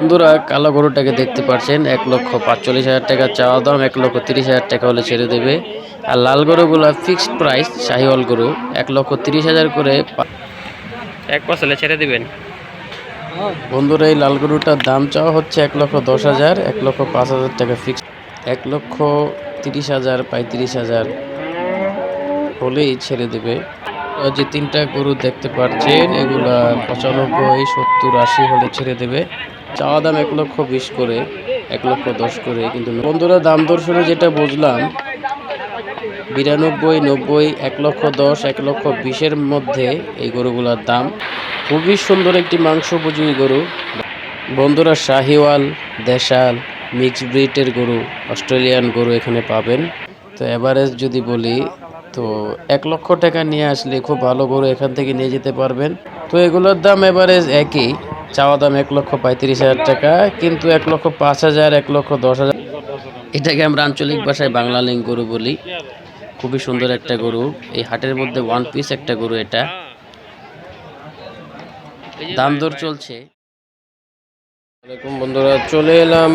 বন্ধুরা কালো গরুটাকে দেখতে পাচ্ছেন এক লক্ষ পাঁচচল্লিশ হাজার টাকা চাওয়া দাম এক লক্ষ তিরিশ হাজার টাকা হলে ছেড়ে দেবে। আর লাল গরুগুলো ফিক্সড প্রাইস শাহিওয়াল গরু এক লক্ষ তিরিশ হাজার করে এক বছরে ছেড়ে দিবেন। বন্ধুরা এই লাল গরুটার দাম চাওয়া হচ্ছে এক লক্ষ দশ হাজার এক লক্ষ পাঁচ হাজার টাকা ফিক্সড এক লক্ষ তিরিশ হাজার পঁয়ত্রিশ হাজার হলেই ছেড়ে দেবে। যে তিনটা গরু দেখতে পাচ্ছেন এগুলা পঁচানব্বই সত্তর আশি হলে ছেড়ে দেবে। চাওয়া দাম এক লক্ষ বিশ করে, এক লক্ষ দশ করে, কিন্তু বন্ধুরা দাম দর শুনে যেটা বুঝলাম, বিরানব্বই, নব্বই, এক লক্ষ দশ, এক লক্ষ বিশের মধ্যে এই গরুগুলোর দাম। খুবই সুন্দর একটি মাংস গরু। বন্ধুরা শাহিওয়াল, দেশাল, মিক্স ব্রিটের গরু, অস্ট্রেলিয়ান গরু এখানে পাবেন। তো এভারেজ যদি বলি, তো এক লক্ষ টাকা নিয়ে আসলে খুব ভালো গরু এখান থেকে নিয়ে যেতে পারবেন। তো এগুলোর দাম এভারেজ একই। চাওয়া দাম এক লক্ষ পঁয়ত্রিশ হাজার টাকা, কিন্তু এক লক্ষ পাঁচ হাজার, এক লক্ষ দশ হাজার। এটাকে আমরা আঞ্চলিক ভাষায় বাংলা লিঙ্ক গরু বলি। খুবই সুন্দর একটা গরু। এই হাটের মধ্যে ওয়ান পিস একটা গরু এটা। দাম দর চলছে। বন্ধুরা, চলে এলাম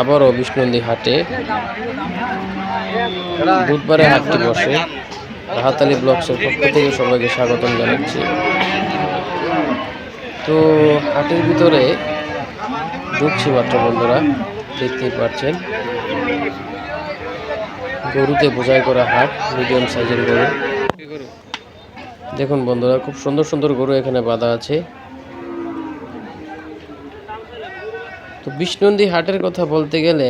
আবারও বিষ্ণুন্দী হাটে। বুধবারে হাটটি বসে। রাহাতালি ব্লকসের পক্ষ থেকে সবাইকে স্বাগতম জানাচ্ছি। তো হাটের ভিতরে ঢুকছি মাত্র বন্ধুরা, দেখতেই পাচ্ছেন। গরুতে বোঝাই করা হাট মিডিয়াম সাইজের গরু। দেখুন বন্ধুরা, খুব সুন্দর সুন্দর গরু এখানে বাঁধা আছে। তো বিষ্ণুন্দি হাটের কথা বলতে গেলে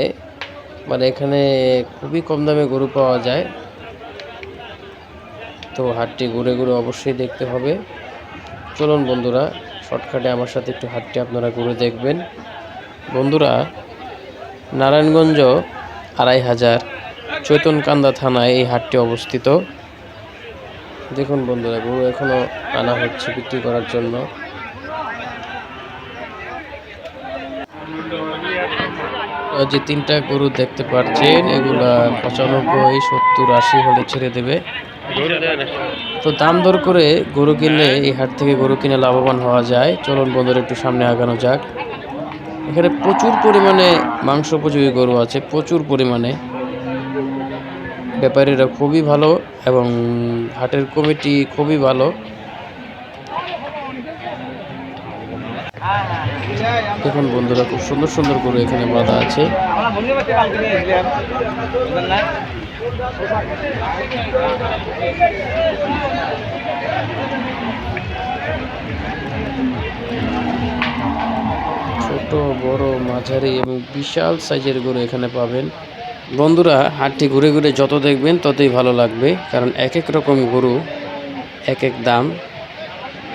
মানে এখানে খুবই কম দামে গরু পাওয়া যায়। তো হাটটি ঘুরে ঘুরে অবশ্যই দেখতে হবে। চলুন বন্ধুরা শর্টকাটে আমার সাথে একটু হাটটি আপনারা ঘুরে দেখবেন। বন্ধুরা, নারায়ণগঞ্জ আড়াই হাজার চৈতনকান্দা থানায় এই হাটটি অবস্থিত। দেখুন বন্ধুরা, গরু এখনও আনা হচ্ছে বিক্রি করার জন্য। যে তিনটা গরু দেখতে পাচ্ছেন, এগুলা পঁচানব্বই, সত্তর, আশি হলে ছেড়ে দেবে। তো দাম দর করে গরু কিনলে এই হাট থেকে গরু কিনে লাভবান হওয়া যায়। চলুন বন্ধুরা, একটু সামনে আগানো যাক। এখানে প্রচুর পরিমাণে মাংস উপযোগী গরু আছে, প্রচুর পরিমাণে। ব্যাপারীরা খুবই ভালো এবং হাটের কমিটি খুবই ভালো। দেখুন বন্ধুরা, খুব সুন্দর সুন্দর গরু এখানে বাঁধা আছে। ছোট, বড়, মাঝারি এবং বিশাল সাইজের গরু এখানে পাবেন। বন্ধুরা, হাটটি ঘুরে ঘুরে যত দেখবেন ততই ভালো লাগবে, কারণ এক এক রকম গরু, এক এক দাম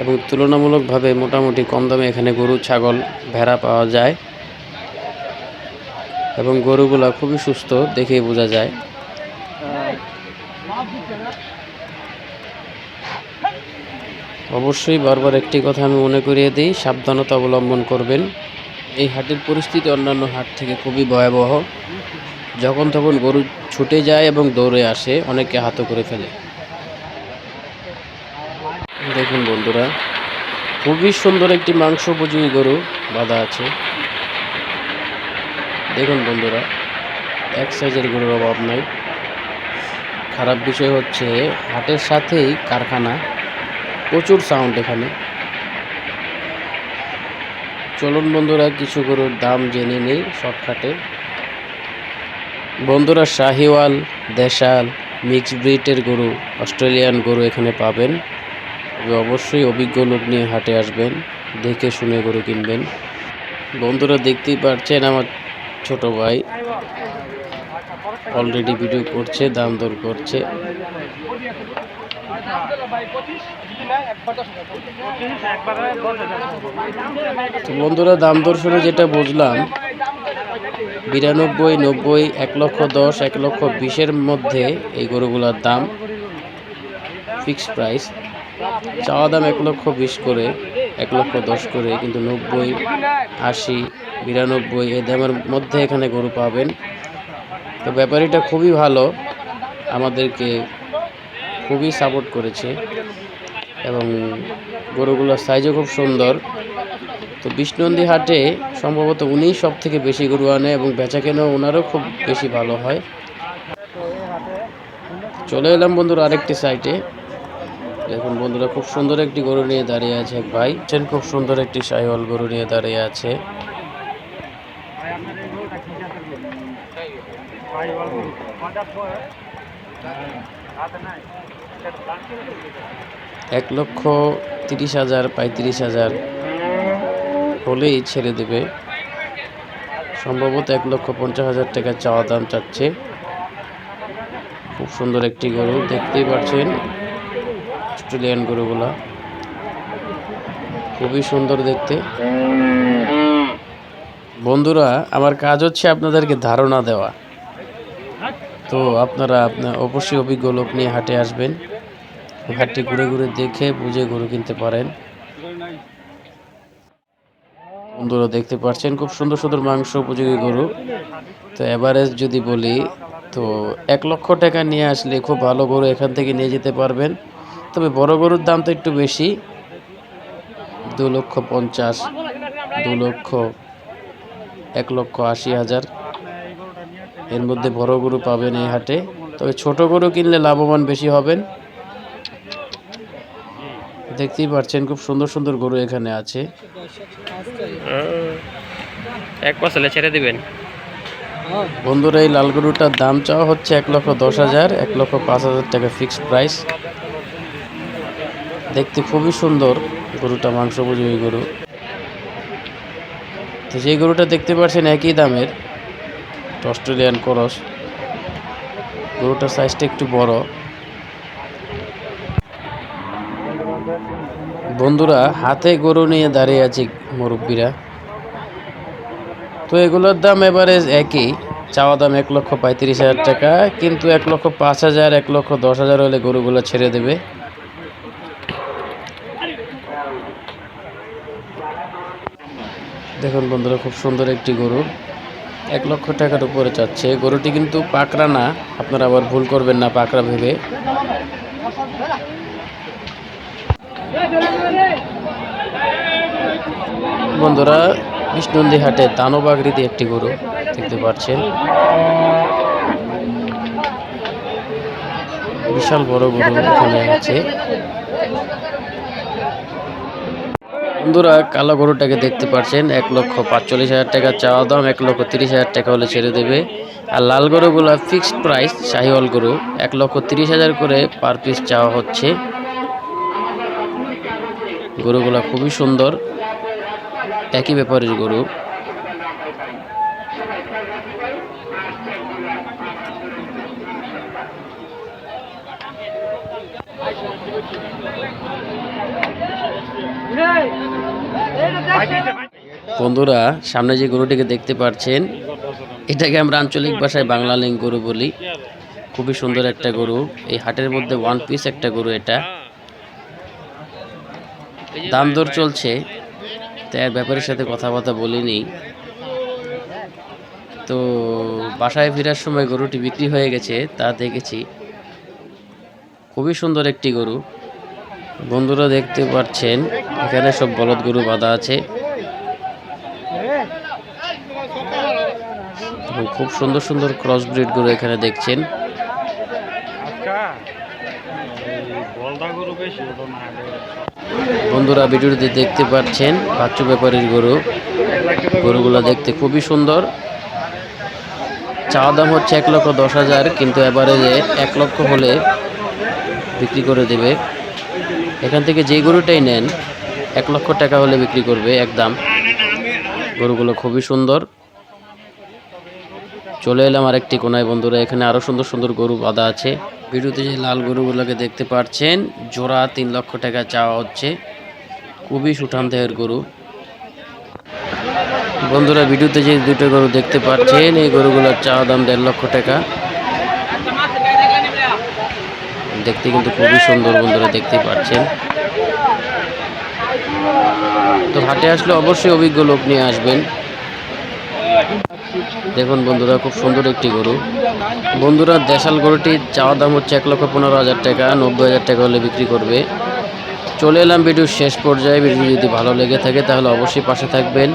এবং তুলনামূলকভাবে মোটামুটি কম দামে এখানে গরু, ছাগল, ভেড়া পাওয়া যায় এবং গরুগুলা খুবই সুস্থ দেখেই বোঝা যায়। অবশ্যই বারবার একটি কথা আমি মনে করিয়ে দিই, সাবধানতা অবলম্বন করবেন। এই হাটের পরিস্থিতি অন্যান্য হাট থেকে খুবই ভয়াবহ। যখন তখন গরু ছুটে যায় এবং দৌড়ে আসে, অনেকে হাত করে ফেলে। দেখুন বন্ধুরা, খুবই সুন্দর একটি মাংস উপযোগী গরু বাঁধা আছে। দেখুন বন্ধুরা, এক সাইজের গরুর অভাব নাই। খারাপ বিষয় হচ্ছে, হাটের সাথেই কারখানা। প্রচুর সাউন্ড এখানে। চলুন বন্ধুরা, কিছু গরুর দাম জেনে নেই শর্টকাটে। বন্ধুরা, শাহিওয়াল, দেশাল মিক্স ব্রিটের গরু, অস্ট্রেলিয়ান গরু এখানে পাবেন। তবে অবশ্যই অভিজ্ঞ লোক নিয়ে হাটে আসবেন, দেখে শুনে গরু কিনবেন। বন্ধুরা, দেখতেই পারছেন আমার ছোট ভাই। অলরেডি ভিডিও করছে, দাম দর করছে। বন্ধুরা, দাম দর শুনে যেটা বুঝলাম, বিরানব্বই, নব্বই, এক লক্ষ দশ, এক লক্ষ বিশের মধ্যে এই গরুগুলোর দাম ফিক্সড প্রাইস চাওয়া দাম এক লক্ষ বিশ করে, এক লক্ষ দশ করে, কিন্তু নব্বই, আশি, বিরানব্বই এই দামের মধ্যে এখানে গরু পাবেন। তো ব্যাপারীটা খুবই ভালো। আমাদেরকে খুবই সাপোর্ট করেছে এবং গরুগুলোর সাইজও খুব সুন্দর। তো বিষ্ণুনন্দী হাটে সম্ভবত উনি সব থেকে বেশি গরু আনে এবং বেচা কেনা ওনারও খুব বেশি ভালো হয়। চলে এলাম বন্ধুরা আরেকটি সাইটে দেখুন বন্ধুরা, খুব সুন্দর একটি গরু নিয়ে দাঁড়িয়ে আছে এক ভাই। খুব সুন্দর একটি সাইওয়াল গরু নিয়ে দাঁড়িয়ে আছে। এক লক্ষ তিরিশ হাজার পঁয়ত্রিশ হাজার হলেই ছেড়ে দেবে। সম্ভবত এক লক্ষ পঞ্চাশ হাজার টাকা চাওয়া দাম চাচ্ছে। খুব সুন্দর একটি গরু দেখতেই পাচ্ছেন অস্ট্রেলিয়ান গরুগুলা। খুবই সুন্দর দেখতে। বন্ধুরা আমার কাজ হচ্ছে আপনাদেরকে ধারণা দেওয়া। তো আপনারা আপনার অবশ্যই অভিজ্ঞ লোক নিয়ে হাটে আসবেন। হাটটি ঘুরে ঘুরে দেখে বুঝে গরু কিনতে পারেন। বন্ধুরা দেখতে পাচ্ছেন, খুব সুন্দর সুন্দর মাংস উপযোগী গরু। তো এভারেজ যদি বলি, তো এক লক্ষ টাকা নিয়ে আসলে খুব ভালো গরু এখান থেকে নিয়ে যেতে পারবেন। তবে বড় গরুর দাম তো একটু বেশি। দু লক্ষ পঞ্চাশ, দু লক্ষ এক লক্ষ আশি হাজার। এর মধ্যে বড় গরু পাবেন এই হাটে। তবে ছোট গরু কিনলে লাভবান বেশি হবেন। দেখতেই পাচ্ছেন খুব সুন্দর সুন্দর গরু এখানে আছে। এক পাশে ছেড়ে দিবেন। বন্ধুরা এই লাল গরুটার দাম চাওয়া হচ্ছে এক লক্ষ দশ হাজার এক লক্ষ পাঁচ হাজার টাকা ফিক্সড প্রাইস দেখতে খুবই সুন্দর গরুটা মাংস উপযোগী গরু। তো যে গরুটা দেখতে পাচ্ছেন একই দামের। অস্ট্রেলিয়ান করস। গরুটার সাইজটা একটু বড়। বন্ধুরা, হাতে গরু নিয়ে দাঁড়িয়ে আছে মুরব্বীরা। তো এগুলোর দাম এভারেজ একই। চাওয়া দাম এক লক্ষ পঁয়ত্রিশ হাজার টাকা, কিন্তু এক লক্ষ পাঁচ হাজার, এক লক্ষ দশ হাজার হলে গরুগুলো ছেড়ে দেবে। দেখুন বন্ধুরা, খুব সুন্দর একটি গরু। এক লক্ষ টাকার উপরে চাচ্ছে। গরুটি কিন্তু পাকড়া না। আপনারা আবার ভুল করবেন না পাকড়া ভেবে। বন্ধুরা বিষ্ণুন্দি হাটে দানব আকৃতি একটি গরু দেখতে পাচ্ছেন। বিশাল বড় গরু এখানে আছে। বন্ধুরা, কালো গরুটাকে দেখতে পাচ্ছেন, এক লক্ষ পাঁচচল্লিশ হাজার টাকা চাওয়া দাম, এক লক্ষ তিরিশ হাজার টাকা হলে ছেড়ে দেবে। আর লাল গরুগুলো ফিক্সড প্রাইস শাহিওয়াল গরু, এক লক্ষ তিরিশ হাজার করে পার পিস চাওয়া হচ্ছে। গরুগুলো খুবই সুন্দর, একই ব্যাপারের গরু। বন্ধুরা, সামনে যে গরুটিকে দেখতে পাচ্ছেন, এটাকে আমরা আঞ্চলিক ভাষায় বাংলা লিঙ্ক গরু বলি। খুবই সুন্দর একটা গরু। এই হাটের মধ্যে ওয়ান পিস একটা গরু এটা। দাম দর চলছে তো এর ব্যাপারের সাথে কথাবার্তা বলিনি। তো, বাসায় ফেরার সময় গরুটি বিক্রি হয়ে গেছে, তা দেখেছি। খুবই সুন্দর একটি গরু। বন্ধুরা দেখতে পাচ্ছেন এখানে সব বলদ গরু বাঁধা আছে। খুব সুন্দর সুন্দর ক্রস ব্রিড গরু এখানে দেখছেন। বন্ধুরা ভিডিওটি দেখতে পাচ্ছেন বাচ্চু ব্যাপারীর গরু। গরুগুলো দেখতে খুবই সুন্দর। চাওয়া দাম হচ্ছে এক লক্ষ দশ হাজার কিন্তু এবারে যে এক লক্ষ হলে বিক্রি করে দেবে। এখান থেকে যে গরুটাই নেন, এক লক্ষ টাকা হলে বিক্রি করবে একদম গরুগুলো খুবই সুন্দর। চলে এলাম আরেকটি কোনায়। বন্ধুরা, এখানে আরও সুন্দর সুন্দর গরু বাঁধা আছে। ভিডিওতে যে লাল গরুগুলোকে দেখতে পাচ্ছেন জোড়া তিন লক্ষ টাকা চাওয়া হচ্ছে। খুবই সুঠাম দেহের গরু। বন্ধুরা, ভিডিওতে যে দুটো গরু দেখতে পাচ্ছেন, এই গরুগুলোর চাওয়া দাম দেড় লক্ষ টাকা। দেখতে কিন্তু খুবই সুন্দর বন্ধুরা দেখতে পাচ্ছেন। তো হাটে আসলে অবশ্যই অভিজ্ঞ লোক নিয়ে আসবেন। দেখুন বন্ধুরা, খুব সুন্দর একটি গরু। বন্ধুরা, দেশাল গরুটির চাওয়া দাম হচ্ছে এক লক্ষ পনেরো হাজার টাকা, নব্বই হাজার টাকা হলে বিক্রি করবে। চলে এলাম ভিডিওর শেষ পর্যায়ে। ভিডিও যদি ভালো লেগে থাকে, তাহলে অবশ্যই পাশে থাকবেন।